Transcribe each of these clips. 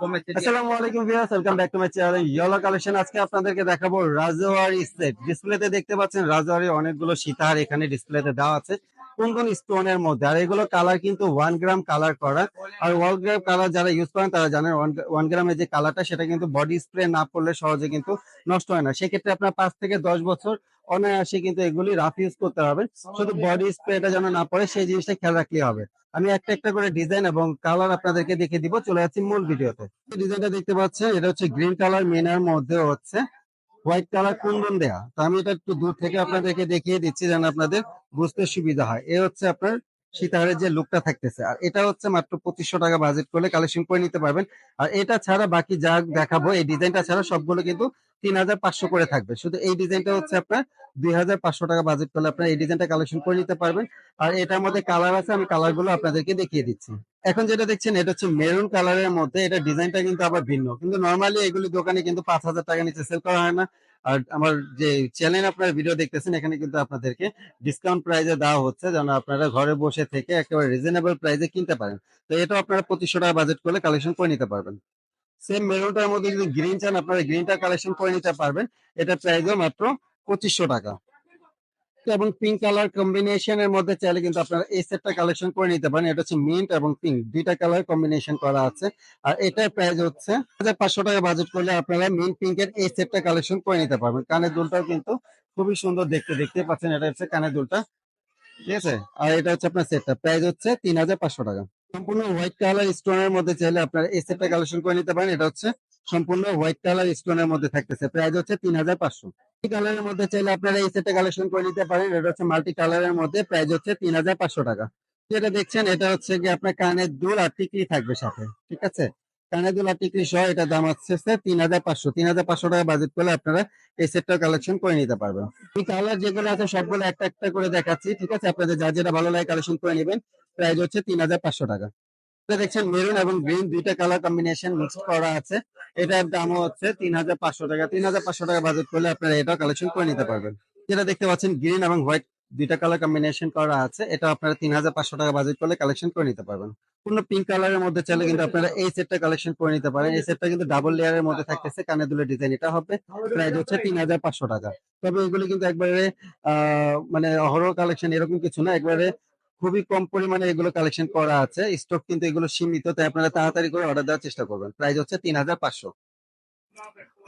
অনেকগুলো এখানে দেওয়া আছে। কোন কোন মধ্যে। আর এগুলো কালার কিন্তু ওয়ান গ্রাম কালার করা। আর ওয়ান গ্রাম কালার যারা ইউজ করেন, তারা জানেন ওয়ান গ্রামের যে সেটা কিন্তু বডি স্প্রে না করলে সহজে কিন্তু নষ্ট হয় না। সেক্ষেত্রে আপনার পাঁচ থেকে দশ বছর অনায়াসে কিন্তু এগুলি রাফ ইউজ করতে হবে। শুধু বডি স্প্রেটা যেন না পড়ে, সেই জিনিসটা খেয়াল রাখলে হবে। আমি একটা একটা করে ডিজাইন এবং কালার আপনাদেরকে দেখে দিব, চলে যাচ্ছি মূল ভিডিওতে। ডিজাইনটা দেখতে পাচ্ছেন, এটা হচ্ছে গ্রিন কালার মেনার মধ্যে হচ্ছে হোয়াইট কালার কুন্দন দেয়া। তো আমি এটা একটু দূর থেকে আপনাদেরকে দেখিয়ে দিচ্ছি, যেন আপনাদের বুঝতে সুবিধা হয়। এ হচ্ছে আপনার সীতাহারের যে লুকটা থাকতেছে। আর এটা হচ্ছে মাত্র পঁচিশশো টাকা বাজেট করলে কালেকশন করে নিতে পারবেন। আর এটা ছাড়া বাকি যা দেখাবো, এই ডিজাইনটা ছাড়া সবগুলো কিন্তু তিন হাজার পাঁচশো করে থাকবে। শুধু এই ডিজাইনটা হচ্ছে আপনার দুই হাজার পাঁচশো টাকা বাজেট করলে আপনার এই ডিজাইনটা কালেকশন করে নিতে পারবেন। আর এটার মধ্যে কালার আছে, আমি কালারগুলো আপনাদেরকে দেখিয়ে দিচ্ছি। এখন যেটা দেখছেন, এটা হচ্ছে মেরুন কালারের মধ্যে, এটা ডিজাইনটা কিন্তু আবার ভিন্ন। কিন্তু নর্মালি এগুলি দোকানে কিন্তু পাঁচ হাজার টাকা নিচে সেল করা হয় না। আর আমার যে চ্যানেল আপনারা ভিডিও দেখতেছেন, এখানে কিন্তু আপনাদেরকে ডিসকাউন্ট প্রাইজে দেওয়া হচ্ছে, যেন আপনারা ঘরে বসে থেকে একেবারে রিজনেবল প্রাইজে কিনতে পারেন। তো এটা আপনারা পঁচিশশো টাকা বাজেট করলে কালেকশন করে নিতে পারবেন। সেম মেরুনটার মধ্যে যদি গ্রিন চান, আপনারা গ্রিনটা কালেকশন করে নিতে পারবেন। এটা প্রাইসও মাত্র পঁচিশশো টাকা। এবং পিঙ্ক কালার কম্বিনেশনের মধ্যে চাইলে কিন্তু আপনারা এই সেটটা কালেকশন করে নিতে পারেন। এটা হচ্ছে মিন্ট এবং পিঙ্ক দুইটা কালার কম্বিনেশন করা আছে। আর এটার প্রাইস হচ্ছে হাজার পাঁচশো টাকা বাজেট করলে আপনারা মিন্ট পিঙ্কের এই সেটটা কালেকশন করে নিতে পারবেন। কানের দুলটাও কিন্তু খুবই সুন্দর দেখতে দেখতে পাচ্ছেন এটা হচ্ছে কানের দুলটা। ঠিক আছে? আর এটা হচ্ছে আপনার সেটটা প্রাইস হচ্ছে তিন হাজার পাঁচশো টাকা। সম্পূর্ণ হোয়াইট কালার স্টোনের মধ্যে চাইলে আপনারা এই সেটটা কালেকশন করে নিতে পারেন। এটা হচ্ছে সম্পূর্ণ হোয়াইট কালার স্টোনের মধ্যে থাকতেছে। প্রাইস হচ্ছে তিন হাজার পাঁচশো। কালারের মধ্যে চাইলে আপনারা এই সেটটা কালেকশন করে নিতে পারেন। এটা হচ্ছে মাল্টি কালারের মধ্যে প্রাইস হচ্ছে তিন হাজার পাঁচশো টাকা। যেটা দেখছেন, এটা হচ্ছে কি আপনার কানের দুল আর টিকলি থাকবে সাথে, ঠিক আছে? কানের দুল আর টিকলি সহ এটা দাম হচ্ছে তিন হাজার পাঁচশো। তিন হাজার পাঁচশো টাকা বাজেট করলে আপনারা এই সেটটা কালেকশন করে নিতে পারবেন। এই কালার যেগুলো আছে সবগুলো একটা একটা করে দেখাচ্ছি, ঠিক আছে? আপনাদের যা যেটা ভালো লাগে কালেকশন করে নেবেন। প্রাইস হচ্ছে তিন হাজার পাঁচশো টাকা। দেখছেন মেরুন এবং গ্রিন দুইটা কালার কম্বিনেশন মিক্স করা আছে। এটার দাম হচ্ছে তিন হাজার পাঁচশো টাকা। তিন হাজার পাঁচশো টাকা বাজেট করলে আপনারা এটা কালেকশন করে নিতে পারবেন। যেটা দেখতে পাচ্ছেন গ্রিন এবং হোয়াইট দুইটা কালার কম্বিনেশন করা আছে। এটা আপনারা তিন হাজার পাঁচশো টাকা বাজেট করলে কালেকশন করে নিতে পারবেন। পূর্ণ পিঙ্ক কালারের মধ্যে চাইলে কিন্তু আপনারা এই সেটটা কালেকশন করে নিতে পারেন। এই সেটটা কিন্তু ডাবল লেয়ারের মধ্যে থাকতেছে। কানে দুলের ডিজাইন এটা হবে। প্রাইস হচ্ছে তিন হাজার পাঁচশো টাকা। তবে এগুলো কিন্তু একবারে মানে অহরহ কালেকশন এরকম কিছু না। একবারে খুবই কম পরিমাণে এগুলো কালেকশন করা আছে। স্টক কিন্তু এগুলো সীমিত, তাই আপনারা তাড়াতাড়ি করে অর্ডার দেওয়ার চেষ্টা করবেন। প্রাইস হচ্ছে তিন হাজার পাঁচশো।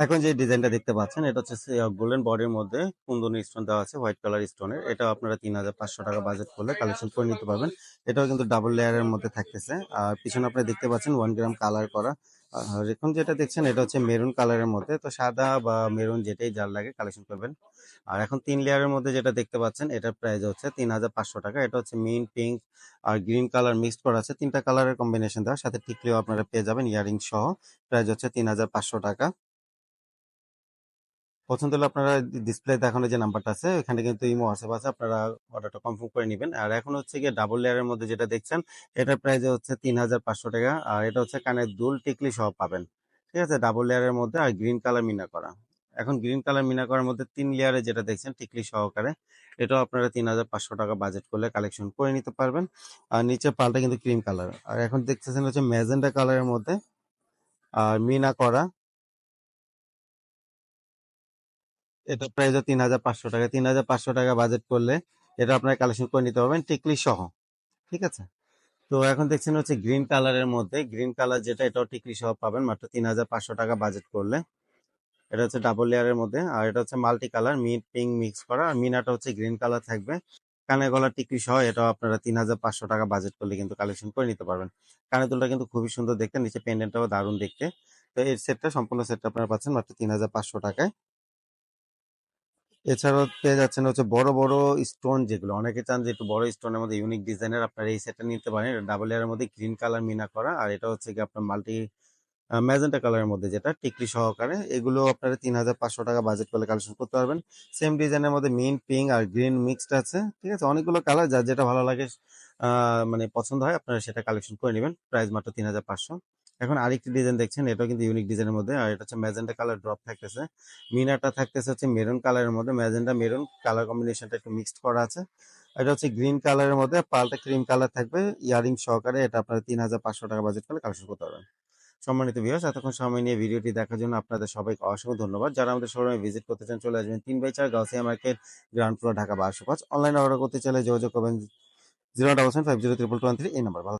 এখন যে ডিজাইনটা দেখতে পাচ্ছেন, এটা হচ্ছে গোল্ডেন বডির মধ্যে কুন্দনী স্টোন দেওয়া আছে হোয়াইট কালার স্টোনের এটা আপনারা তিন হাজার পাঁচশো টাকা বাজেট করলে কালেকশন করে নিতে পারবেন। এটাও কিন্তু ডাবল লেয়ারের মধ্যে থাকতেছে। আর পিছনে আপনারা দেখতে পাচ্ছেন ওয়ান গ্রাম কালার করা। আর এখন যেটা দেখছেন, এটা হচ্ছে মেরুন কালারের মধ্যে। তো সাদা বা মেরুন যেটাই যার লাগে কালেকশন করবেন। আর এখন তিন লেয়ারের মধ্যে যেটা দেখতে পাচ্ছেন, এটার প্রাইস হচ্ছে তিন হাজার পাঁচশো টাকা। এটা হচ্ছে মিন পিঙ্ক আর গ্রিন কালার মিক্সড করা আছে। তিনটা কালারের কম্বিনেশন দেওয়া। সাথে টিকলিও আপনারা পেয়ে যাবেন ইয়ারিং সহ প্রাইস হচ্ছে তিন হাজার পাঁচশো টাকা। পছন্দ হলে আপনারা ডিসপ্লে দেখানো যে নাম্বারটা আছে এখানে কিন্তু ইমো হোয়াটসঅ্যাপ আছে, আপনারা অর্ডারটা কনফার্ম করে নেবেন। আর এখন হচ্ছে গিয়ে ডাবল লেয়ারের মধ্যে যেটা দেখছেন, এটার প্রাইস হচ্ছে তিন হাজার পাঁচশো টাকা, আর এটা হচ্ছে কানের দুল টিকলি সহ পাবেন। ঠিক আছে? ডাবল লেয়ারের মধ্যে আর গ্রিন কালার মিনা করা। এখন গ্রিন কালার মিনা করার মধ্যে তিন লেয়ারে যেটা দেখছেন, টিকলি সহকারে, এটাও আপনারা তিন হাজার পাঁচশো টাকা বাজেট করলে কালেকশন করে নিতে পারবেন। আর নিচে পালটা কিন্তু ক্রিম কালার আর এখন দেখতেছেন হচ্ছে ম্যাজেন্ডা কালারের মধ্যে, আর মিনা করা এটা প্রাইস তিন হাজার পাঁচশো টাকা। তিন হাজার পাঁচশো টাকা বাজেট করলে এটা আপনারা কালেকশন করে নিতে পারবেন টিকলি সহ, ঠিক আছে? তো এখন দেখছেন হচ্ছে গ্রিন কালারের মধ্যে গ্রিন কালার যেটা, এটাও টিকলি সহ পাবেন মাত্র তিন হাজার পাঁচশো টাকা বাজেট করলে। এটা হচ্ছে ডাবল লেয়ারের মধ্যে, আর এটা হচ্ছে multi colour mint pink mix করা। আর মিনাটা হচ্ছে গ্রিন কালার থাকবে। কানে গলা টিকলি সহ এটাও আপনারা তিন হাজার পাঁচশো টাকা বাজেট করলে কিন্তু কালেকশন করে নিতে পারবেন। কানের দুলটা কিন্তু খুবই সুন্দর দেখতে, নিচে পেন্ডেন্টটাও দারুণ দেখতে। তো এই সেটটা সম্পূর্ণ সেটটা আপনারা পাচ্ছেন মাত্র তিন হাজার পাঁচশো টাকায়। এছাড়াও পেয়ে যাচ্ছেন হচ্ছে বড় বড় স্টোন যেগুলো। অনেকে চান যে একটু বড় স্টোনের মধ্যে ইউনিক ডিজাইনের আপনারা এই সেটটা নিতে পারেন। এটা ডাবল এর মধ্যে গ্রিন কালার মিনা করা। আর এটা হচ্ছে কি আপনার মাল্টি ম্যাজেন্টা কালারের মধ্যে যেটা, টিকলি সহকারে। এগুলো আপনারা তিন হাজার পাঁচশো টাকা বাজেট করলে কালেকশন করতে পারবেন। সেম ডিজাইনের মধ্যে মিন পিঙ্ক আর গ্রিন মিক্সড আছে। ঠিক আছে? অনেকগুলো কালার যার যেটা ভালো লাগে মানে পছন্দ হয়, আপনারা সেটা কালেকশন করে নেবেন। প্রাইস মাত্র তিন হাজার পাঁচশো। এখন আরেকটি ডিজাইন দেখছেন, এটাও কিন্তু ইউনিক ডিজাইনের মধ্যে, আর এটা হচ্ছে ম্যাজেন্টা কালার ড্রপ থাকতেছে। মিনাটা থাকতেছে হচ্ছে মেরুন কালারের মধ্যে ম্যাজেন্টা মেরুন কালার কম্বিনেশনটা একটু মিক্সড করা আছে। এটা হচ্ছে গ্রিন কালারের মধ্যে, পাল্টা ক্রিম কালার থাকবে, ইয়ারিং সহকারে এটা আপনারা তিন হাজার পাঁচশো টাকা বাজেট করলে কালেকশন করতে পারবেন। সম্মানিত ভিউয়ার্স এতক্ষণ সময় নিয়ে ভিডিওটি দেখার জন্য আপনাদের সবাইকে অসংখ্য ধন্যবাদ। যারা আমাদের শোরুমে ভিজিট করতে চান, চলে আসবেন তিন বাই চার Gausia market ground floor Dhaka বারোশো পাঁচ অনলাইনে অর্ডার করতে চাইলে যোগাযোগ করবেন zero double seven five zero triple two one three এই নাম্বার